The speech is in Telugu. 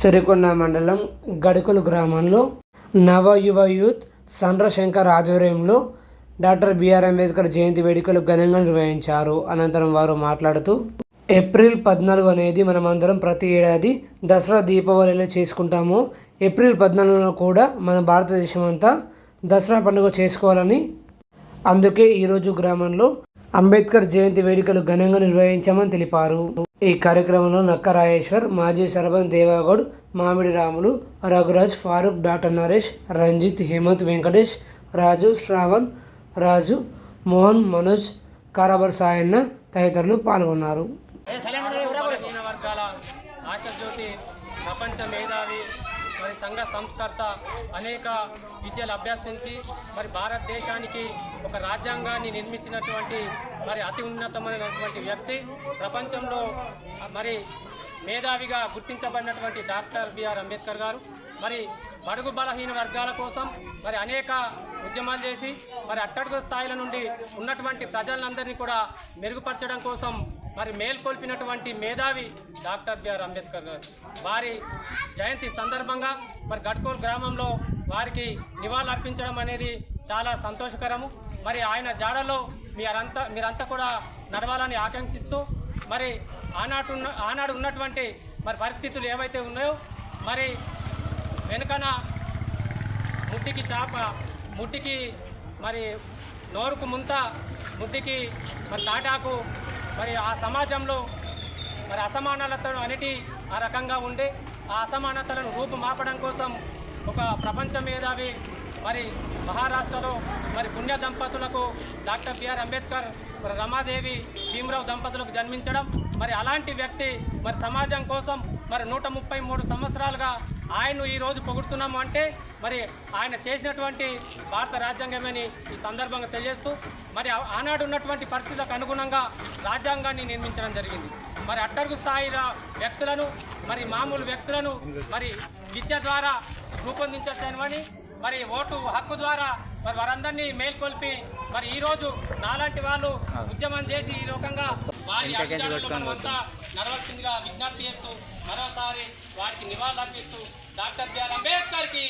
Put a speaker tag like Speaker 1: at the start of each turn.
Speaker 1: సిరికొండ మండలం గడుకుల గ్రామంలో నవయువ యూత్ చంద్రశంకర్ ఆధ్వర్యంలో డాక్టర్ బిఆర్ అంబేద్కర్ జయంతి వేడుకలు ఘనంగా నిర్వహించారు. అనంతరం వారు మాట్లాడుతూ ఏప్రిల్ పద్నాలుగు అనేది మనమందరం ప్రతి ఏడాది దసరా దీపావళిలో చేసుకుంటాము. ఏప్రిల్ పద్నాలుగులో కూడా మన భారతదేశం అంతా దసరా పండుగ చేసుకోవాలని. అందుకే ఈరోజు గ్రామంలో అంబేద్కర్ జయంతి వేడుకలు ఘనంగా నిర్వహించామని తెలిపారు. ఈ కార్యక్రమంలో నక్క రాజేశ్వర్ మాజీ సర్పంచ్ దేవాగౌడ్ మామిడి రాములు రఘురాజ్ ఫారూక్ డాక్టర్ నరేష్ రంజిత్ హేమంత్ వెంకటేష్ రాజు శ్రావణ్ రాజు మోహన్ మనోజ్ కారాబర్ సాయన్న తదితరులు పాల్గొన్నారు.
Speaker 2: ప్రపంచ మేధావి మరి సంఘ సంస్కర్త అనేక విద్యలు అభ్యసించి మరి భారతదేశానికి ఒక రాజ్యాంగాన్ని నిర్మించినటువంటి మరి అతి ఉన్నతమైనటువంటి వ్యక్తి ప్రపంచంలో మరి మేధావిగా గుర్తించబడినటువంటి డాక్టర్ బిఆర్ అంబేద్కర్ గారు. మరి బడుగు బలహీన వర్గాల కోసం మరి అనేక ఉద్యమాలు చేసి మరి అట్టడుగు స్థాయిల నుండి ఉన్నటువంటి ప్రజలందరినీ కూడా మెరుగుపరచడం కోసం మరి మేల్కొల్పినటువంటి మేధావి డాక్టర్ బిఆర్ అంబేద్కర్ గారు. వారి జయంతి సందర్భంగా మరి గడ్కోల్ గ్రామంలో వారికి నివాళులు అర్పించడం అనేది చాలా సంతోషకరము. మరి ఆయన జాడలో మీరంతా మీరంతా కూడా నడవాలని ఆకాంక్షిస్తూ మరి ఆనాడు ఉన్న ఆనాడు ఉన్నటువంటి మరి పరిస్థితులు ఏవైతే ఉన్నాయో మరి వెనుకన ముట్టికి చేప ముట్టికి మరి నోరుకు ముంత ముట్టికి మరి తాటాకు మరి ఆ సమాజంలో మరి అసమానతలను అనేటి ఆ రకంగా ఉండే ఆ అసమానతలను రూపుమాపడం కోసం ఒక ప్రపంచ మేధావి మరి మహారాష్ట్రలో మరి పుణ్య దంపతులకు డాక్టర్ బిఆర్ అంబేద్కర్ మరి రమాదేవి భీమరావు దంపతులకు జన్మించడం మరి అలాంటి వ్యక్తి మరి సమాజం కోసం మరి నూట ముప్పై మూడు సంవత్సరాలుగా ఆయన్ను ఈరోజు పొగుడుతున్నాము అంటే మరి ఆయన చేసినటువంటి భారత రాజ్యాంగమని ఈ సందర్భంగా తెలియజేస్తూ మరి ఆనాడు ఉన్నటువంటి పరిస్థితులకు అనుగుణంగా రాజ్యాంగాన్ని నిర్మించడం జరిగింది. మరి అట్టడుగు స్థాయిల వ్యక్తులను మరి మామూలు వ్యక్తులను మరి విద్య ద్వారా రూపొందించవని మరి ఓటు హక్కు ద్వారా మరి వారందరినీ మేల్కొల్పి మరి ఈ రోజు నాలాంటి వాళ్ళు ఉద్యమం చేసి ఈ రకంగా వారి మనమంతా నడవలసిందిగా విజ్ఞప్తి చేస్తూ మరోసారి వారికి నివాళులు అర్పిస్తూ డాక్టర్ బిఆర్ అంబేద్కర్కి.